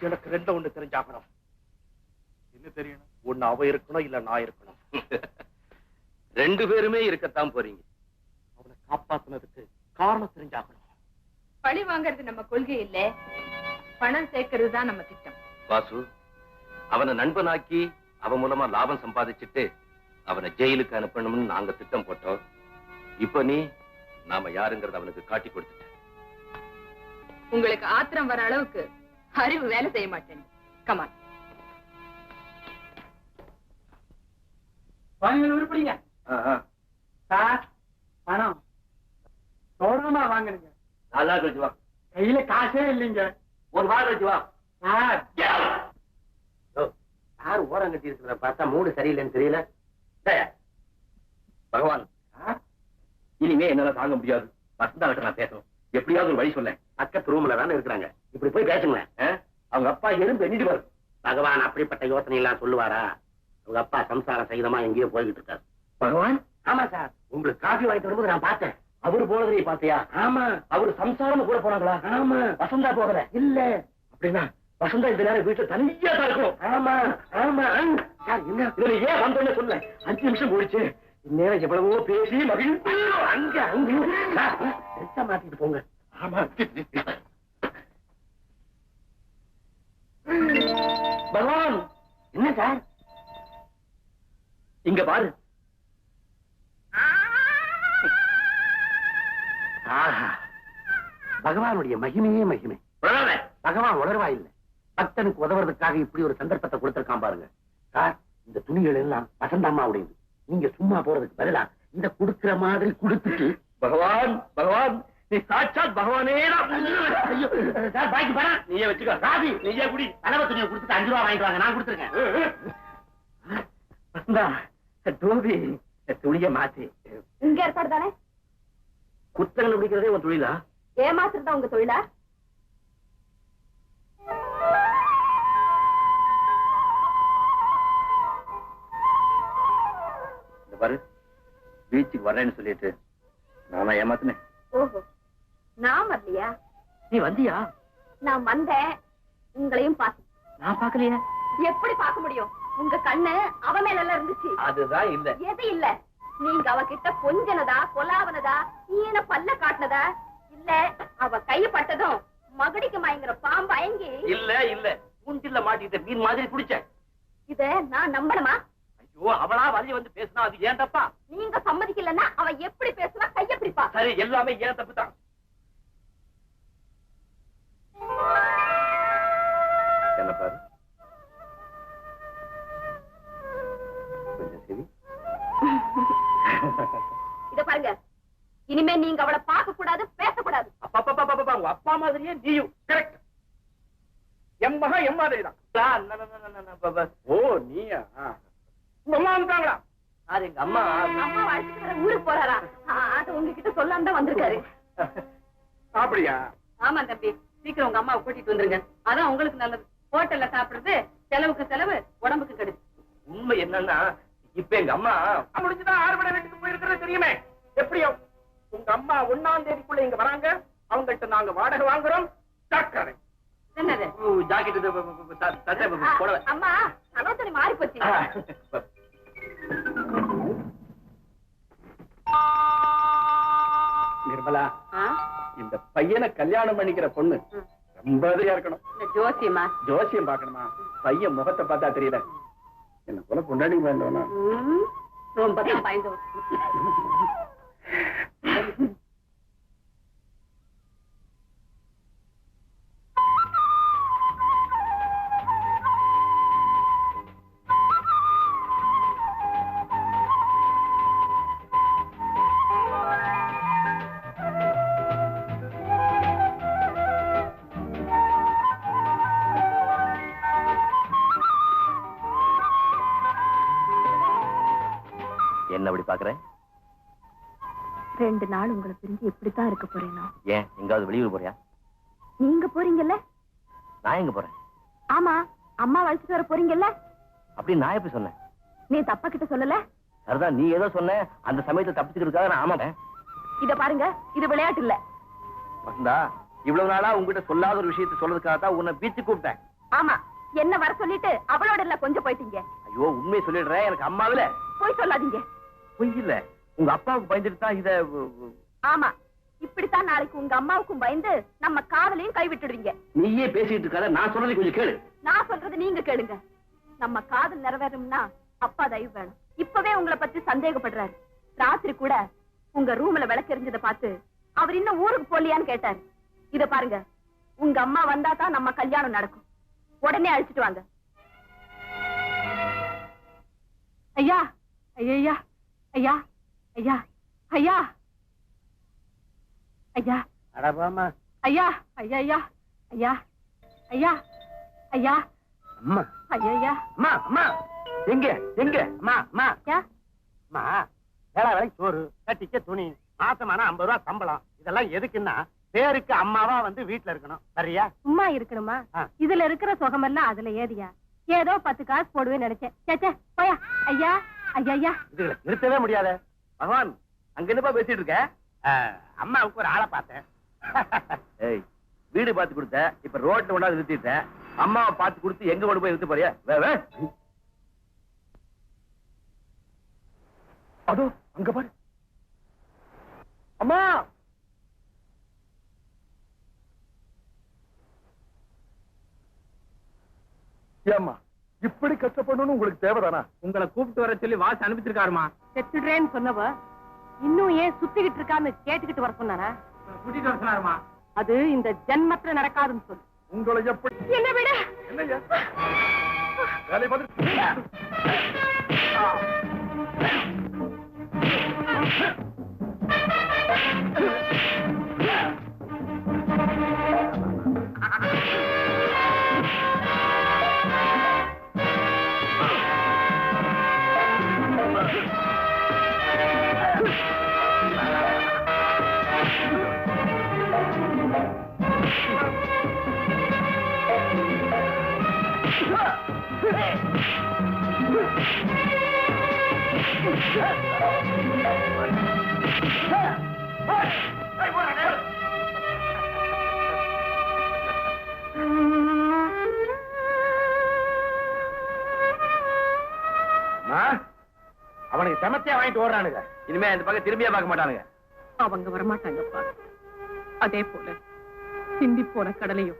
எனக்கு ரெண்டு ஒண்ணு தெரிஞ்சாகணும். என்ன தெரியணும்? ஒண்ணு அவ இருக்கணும் இல்ல நான் இருக்கணும். ரெண்டு பேருமே இருக்கத்தான் போறீங்க. அவனை காப்பாத்துனதுக்கு காரணம் தெரிஞ்சாகணும். பழி வாங்குறது நம்ம கொள்கை இல்ல. பணம் சேர்க்கறது தான் நம்ம திட்டம். வாசு அவனை நண்பனாக்கி அவன் மூலமா லாபம் சம்பாதிச்சுட்டு அவனை ஜெயிலுக்கு அனுப்பணும்னு நாங்க திட்டம் போட்டோம். இப்ப நீ நாம யாருங்கறத அவனுக்கு காட்டி கொடுத்துட்ட. உங்களுக்கு ஆத்திரம் வர அளவுக்கு அறிவு வேலை செய்ய மாட்டேன். கமான் வாங்க உருப்படிங்க சார் பணம். சோடமா வாங்குறீங்க நல்லா கழிச்சு வா. கையில காசே இல்லைங்க. ஒரு வாரம் கழிச்சு வா. சார். யார் ஓரம் கட்டி இருக்கிற பார்த்தா மூடு சரியில்லைன்னு தெரியல. பகவான். இனிமே என்னால தாங்க முடியாது. வசந்தா கிட்ட நான் பேசணும். எப்படியாவது ஒரு வழி சொல்ல அக்கத்து ரூம்ல தானே இருக்கிறாங்க. இப்படி போய் பேசுங்களேன்? அவங்க அப்பா எறும்பு எண்ணிட்டு வரும். பகவான் அப்படிப்பட்ட யோசனை எல்லாம் சொல்லுவாரா? அவங்க அப்பா சம்சார சகிதமா எங்கேயோ போய்கிட்டு இருக்காரு. பகவான்? ஆமா சார். உங்களுக்கு காஃபி வாங்கிட்டு வரும்போது நான் பார்த்தேன். அவரு போனதை பாத்தியா ஆமா. அவரு சம்சாரம் கூட போனாங்களா? ஆமா. வசந்தா போகல. இல்ல. அப்படின்னா வசந்தா இந்த நேரம் வீட்டுல தனியா தான் இருக்கணும். ஆமா. ஆமா. சார் என்ன? இதுல ஏன் வந்தோன்னு சொல்ல அஞ்சு நிமிஷம் போயிடுச்சு. இந்நேரம் எவ்வளவோ பேசி மகிழ்ச்சி அங்க அங்க. மாத்திட்டு போங்க. ஆமா. பகவான் என்ன சார்? இங்க பாரு. ஆஹா. பகவானுடைய மகிமையே மகிமை. பகவான் உணர்வா இல்ல. பக்தனுக்கு உதவுறதுக்காக இப்படி ஒரு சந்தர்ப்பத்தை கொடுத்திருக்கான் பாருங்க. சார் இந்த துணிகள் எல்லாம் வசந்தம்மாவுடையது நீங்க சும்மா போறதுக்கு பதிலா இந்த குடுக்கிற மாதிரி கொடுத்துட்டு பகவான் பகவான் நீ சாட்சாத் பகவானே சார் பாக்கி பணம் நீயே வச்சுக்கோ. ராதி நீயே குடி. தலைவ துணியை கொடுத்துட்டு அஞ்சு ரூபா வாங்கிட்டு வாங்க நான் கொடுத்துருக்கேன். டோபி துணியை மாத்தி. இங்க ஏற்பாடு தானே? குத்தங்கள் பிடிக்கிறதே உன் தொழிலா? ஏமாத்துறது உங்க தொழிலா? பாரு. பீச்சுக்கு வரேன்னு சொல்லிட்டு நானா ஏமாத்தினேன். ஓஹோ. நான் வரலையா? நீ வந்தியா? நான் வந்தேன். உங்களையும் பார்த்தேன். நான் பாக்கலையே எப்படி பார்க்க முடியும்? உங்க கண்ணு அவ மேல இருந்துச்சு. அதுதான் இல்ல. எது இல்ல? நீங்க அவகிட்ட கொஞ்சனதா கொலாவனதா ஈன பல்ல காட்டினதா? இல்ல அவ கை பட்டதும் மகடிக்கு மயங்குற பாம்பு அயங்கி இல்ல இல்ல. மூஞ்சில மாட்டிக்கிட்ட மீன் மாதிரி குடிச்சேன் இத நான் நம்பணுமா? ஐயோ அவளா வழி வந்து பேசினா அது ஏன் தப்பா நீங்க சம்மதிக்கலன்னா அவ எப்படி பேசுவா கைய பிடிப்பா சரி எல்லாமே ஏன் தப்பு தான் என்ன பாரு இத பாருங்க இனிமே நீங்க அவளை பார்க்க கூடாது பேசக்கூடாது அப்பா அப்பா அப்பா, அப்பா உங்க அப்பா மாதிரியே நீயும் கரெக்ட் என் மகன் என் மாதிரி தான் ஓ நீயா உங்க அம்மா வந்துட்டாங்களா எங்க அம்மா அம்மா ஊருக்கு போறாரா அது உங்ககிட்ட சொல்லாம தான் வந்திருக்காரு அப்படியா ஆமா தம்பி சீக்கிரம் உங்க அம்மாவை கூட்டிட்டு வந்துருங்க அதான் உங்களுக்கு நல்லது ஹோட்டல்ல சாப்பிடுறது செலவுக்கு செலவு உடம்புக்கு கெடுது உண்மை என்னன்னா இப்ப எங்க அம்மா முடிஞ்சுதான் ஆறுபடை வீட்டுக்கு போயிருக்கிறது தெரியுமே எப்படியோ உங்க அம்மா தேதிக்குள்ள இங்க வராங்க அவங்கள்ட்ட நாங்க வாடகை வாங்குறோம் ஜாக்கிரதை என்னது ஜாக்கெட் அம்மா சனோத்தனி மாறி போச்சு பையனை கல்யாணம் பண்ணிக்கிற பொண்ணு. ரொம்ப இருக்கணும். ஜோசியமா? ஜோசியம் பார்க்கணுமா? பையன் முகத்தை பார்த்தா தெரியல. என்ன போல பொண்டாடி வேண்டாம் ரொம்ப பயந்து என்ன அப்படி பாக்குறேன் ரெண்டு நாள் உங்களை பிரிஞ்சு எப்படித்தான் இருக்க போறேனோ? ஏன் எங்காவது வெளியூர் போறியா? நீங்க போறீங்கல்ல? நான் எங்க போறேன்? ஆமா அம்மா வளர்ச்சிட்டு வர போறீங்கல்ல? அப்படி நான் எப்படி சொன்னேன்? நீ தப்பா கிட்ட சொல்லல? சரிதான் நீ ஏதோ சொன்ன அந்த சமயத்தை தப்பிச்சுக்கிறதுக்காக நான் ஆமாட்டேன். இத பாருங்க இது விளையாட்டு இல்ல. வசந்தா இவ்வளவு நாளா உங்ககிட்ட சொல்லாத ஒரு விஷயத்தை சொல்றதுக்காக தான் உன்னை பீச்சு கூப்பிட்டேன். ஆமா என்ன வர சொல்லிட்டு அவளோட இல்ல கொஞ்சம் போயிட்டீங்க. ஐயோ உண்மையை சொல்லிடுறேன் எனக்கு அம்மாவில. போய் சொல்லாதீங்க. பொய் இல்ல உங்க அப்பாவுக்கு பயந்துட்டு தான் இத ஆமா. இப்படித்தான் நாளைக்கு உங்க அம்மாவுக்கும் பயந்து நம்ம காதலையும் கைவிட்டுடுவீங்க. நீயே பேசிட்டு இருக்காத நான் சொல்றதை கொஞ்சம் கேளு. நான் சொல்றது நீங்க கேளுங்க. நம்ம காதல் நிறைவேறும்னா அப்பா தயவு வேணும். இப்பவே உங்களை பத்தி சந்தேகப்படுறாரு. ராத்திரி கூட உங்க ரூம்ல விளக்கு எரிஞ்சதை பார்த்து அவர் இன்னும் ஊருக்கு போலியான்னு கேட்டாரு. இத பாருங்க. உங்க அம்மா வந்தா தான் நம்ம கல்யாணம் நடக்கும். உடனே அழிச்சிட்டு வாங்க. ஐயா ஐயா ஐயா ஐயா ஐயா. ஐயா. அடபாமா ஐயா ஐயா ஐயா. ஐயா ஐயா ஐயா. அம்மா. ஐயா ஐயா. அம்மா அம்மா. எங்க எங்க? அம்மா அம்மா. ஐயா. அம்மா வேலை வேலைக்கு சோறு கட்டிக்க துணி மாசமான ஐம்பது ரூபா சம்பளம். இதெல்லாம் எதுக்குன்னா பேருக்கு அம்மாவா வந்து வீட்டுல இருக்கணும். சரியா? சும்மா இருக்கணுமா. இதுல இருக்கிற சுகமெல்லாம் அதுல ஏதியா ஏதோ பத்து காசு போடுவேன்னு நினைச்சேன். போயா. ஐயா ஐயா. ஐயா இதுல நிறுத்தவே முடியாத. பகவான் அங்க என்னப்பா பேசிட்டு இருக்க? அம்மாவுக்கு ஒரு ஆளை பார்த்தேன். ஏய் வீடு பார்த்து கொடுத்த இப்ப ரோட்ல கொண்டாந்து நிறுத்திட்ட. அம்மாவை பார்த்து கொடுத்து எங்க கொண்டு போய் நிறுத்த போறியா? வே, வே. அதோ அங்க பாரு. அம்மா! ஏம்மா? இப்படி கஷ்டப்படணும்னு உங்களுக்கு தேவைதானா? உங்களை கூப்பிட்டு வர சொல்லி வாசு அனுப்பிச்சிருக்காருமா. செத்துடுறேன்னு சொன்னவ இன்னும் ஏன் சுத்திக்கிட்டு இருக்கான்னு கேட்டுக்கிட்டு வர சொன்னானா கூட்டிட்டு வர சொன்னாருமா. அது இந்த ஜென்மத்துல நடக்காதுன்னு சொல்லு. உங்களை எப்படி என்ன விட. என்னய்யா? வேலையை பார்த்து அவனுக்கு செமத்தியா வாங்கிட்டு ஓடுறானுங்க. இனிமே இந்த பக்கம் திரும்பியே பார்க்க மாட்டானுங்க. அவங்க வரமாட்டாங்கப்பா. அதே போல சிந்தி போன கடலையும்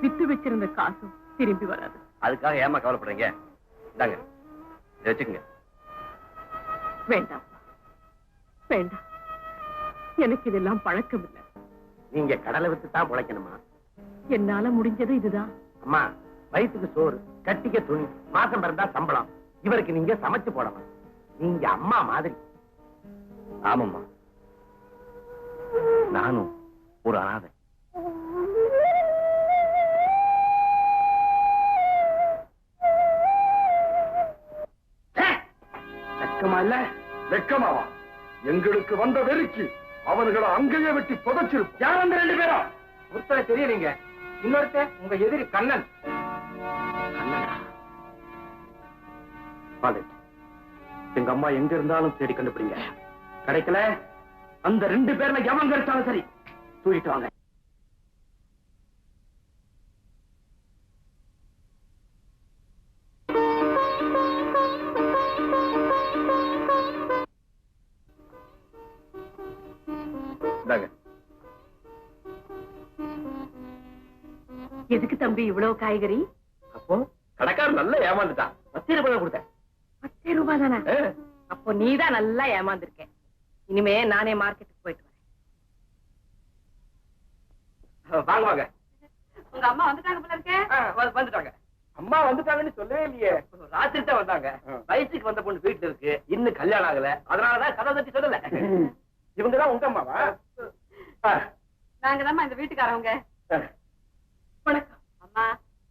வித்து வச்சிருந்த காசும் திரும்பி வராது. அதுக்காக ஏமா கவலைப்படுறீங்க? இந்தாங்க. வச்சுக்கோங்க. வேண்டாம். வேண்டாம். எனக்கு இதெல்லாம் பழக்கம் இல்லை நீங்க கடலை வித்து தான் பிழைக்கணுமா? என்னால முடிஞ்சது இதுதான். அம்மா வயிற்றுக்கு சோறு கட்டிக்க துணி மாசம் பிறந்தா சம்பளம். இவருக்கு நீங்க சமைச்சு போடணும் நீங்க அம்மா மாதிரி. ஆமாம்மா. நானும் ஒரு அனாதை. வெக்கமா இல்ல வெக்கமாவா எங்களுக்கு வந்த வெறிக்கு அவர்களை அங்கேயே வெட்டி புதைச்சிருப்போம் யார் அந்த ரெண்டு பேரும் ஒருத்தரை தெரியலீங்க. இன்னொருத்தன் உங்க எதிரி கண்ணன். எங்க அம்மா எங்க இருந்தாலும் தேடி கண்டுபிடிங்க. கிடைக்கல? அந்த ரெண்டு பேர்ல எவன் கிடைச்சாலும் சரி தூக்கிட்டு வாங்க. எதுக்கு தம்பி இவ்வளவு காய்கறி? அப்போ கடைக்காரன் நல்லா ஏமாந்துட்டான். பத்து ரூபாய் கொடுத்தேன். பத்து ரூபாய் தானே? அப்போ நீதான் நல்லா ஏமாந்துருக்க இனிமே நானே மார்க்கெட்டுக்கு போயிட்டு வரேன். வாங்க வாங்க. உங்க அம்மா வந்துட்டாங்க போல இருக்கே. வந்துட்டாங்க. அம்மா வந்துட்டாங்கன்னு சொல்லவே இல்லையே. ராத்திரி தான் வந்தாங்க. வயசுக்கு வந்த பொண்ணு வீட்டுல இருக்கு. இன்னும் கல்யாணம் ஆகல. அதனாலதான் கதை தட்டி சொல்லல. இவங்க தான் உங்க அம்மாவா? நாங்க தான் இந்த வீட்டுக்காரவங்க.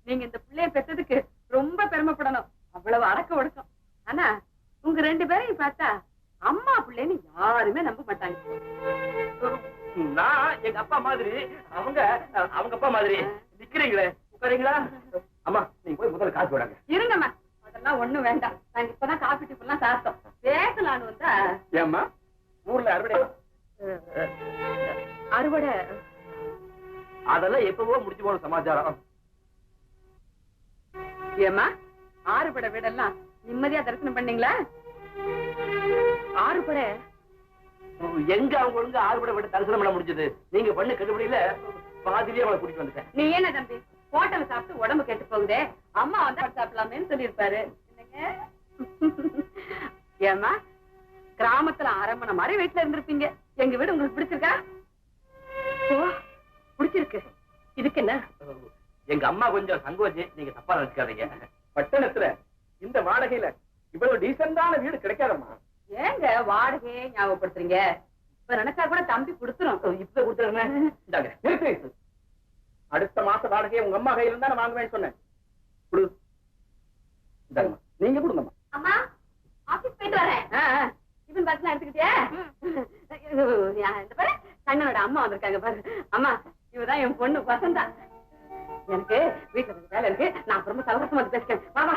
நீங்க இந்த பிள்ளைய பெற்றதுக்கு ரொம்ப பெருமைப்படணும். அவ்வளவு அடக்க ஒடுக்கம். ஆனா உங்க ரெண்டு பேரையும் பார்த்தா அம்மா பிள்ளைன்னு யாருமே நம்ப மாட்டாங்க. நான் எங்க அப்பா மாதிரி அவங்க அவங்க அப்பா மாதிரி நிக்கிறீங்களே? உட்காரீங்களா? அம்மா நீங்க போய் முதல்ல காசு விடாங்க இருங்கம்மா. அதெல்லாம் ஒண்ணும் வேண்டாம். நாங்க இப்பதான் காபி டிஃபன் எல்லாம் சாப்பிட்டோம். பேசலான்னு வந்தா ஏம்மா ஊர்ல அறுவடை அறுவடை அதெல்லாம் எப்பவோ முடிச்சு போன சமாச்சாரம். ஏமா ஆறுபட வீடெல்லாம் நிம்மதியா தரிசனம் பண்ணீங்களா? ஆறுபட? எங்க அவங்க ஒழுங்கு ஆறுபட விட்டு தரிசனம் பண்ண முடிஞ்சது? நீங்க பண்ண கண்டுபிடியில பாதிலேயே அவளை கூட்டிட்டு வந்துட்டேன். நீ என்ன தம்பி ஹோட்டல் சாப்பிட்டு உடம்பு கெட்டு போகுதே? அம்மா வந்தா சாப்பிடலாமேன்னு சொல்லியிருப்பாரு. ஏமா கிராமத்துல அரண்மனை மாதிரி வீட்டுல இருந்திருப்பீங்க. எங்க வீடு உங்களுக்கு பிடிச்சிருக்கா? பிடிச்சிருக்கு. இதுக்கு என்ன? எங்க அம்மா கொஞ்சம் சங்கோச்சு நீங்க தப்பா நினைச்சுக்காதீங்க. பட்டணத்துல இந்த வாடகையில இவ்வளவு டீசென்டான வீடு கிடைக்காதம்மா. ஏங்க வாடகையே ஞாபகப்படுத்துறீங்க? இப்ப நினைச்சா கூட தம்பி கொடுத்துரும். இப்ப கொடுத்துருங்க. அடுத்த மாச வாடகையை உங்க அம்மா கையில இருந்தா நான் வாங்குவேன்னு சொன்னேன். கொடு. நீங்க கொடுங்கம்மா. அம்மா ஆபீஸ் போயிட்டு வரேன். டிஃபன் பாக்ஸ் எடுத்துக்கிட்டியா? இந்த பாரு கண்ணனோட அம்மா வந்திருக்காங்க பாரு. அம்மா இவதான் என் பொண்ணு வசந்தா. எனக்கு வீட்டுல வேலை இருக்கு. நான் ரொம்ப சௌகரியமா வந்து பேசுறேன் வா வா.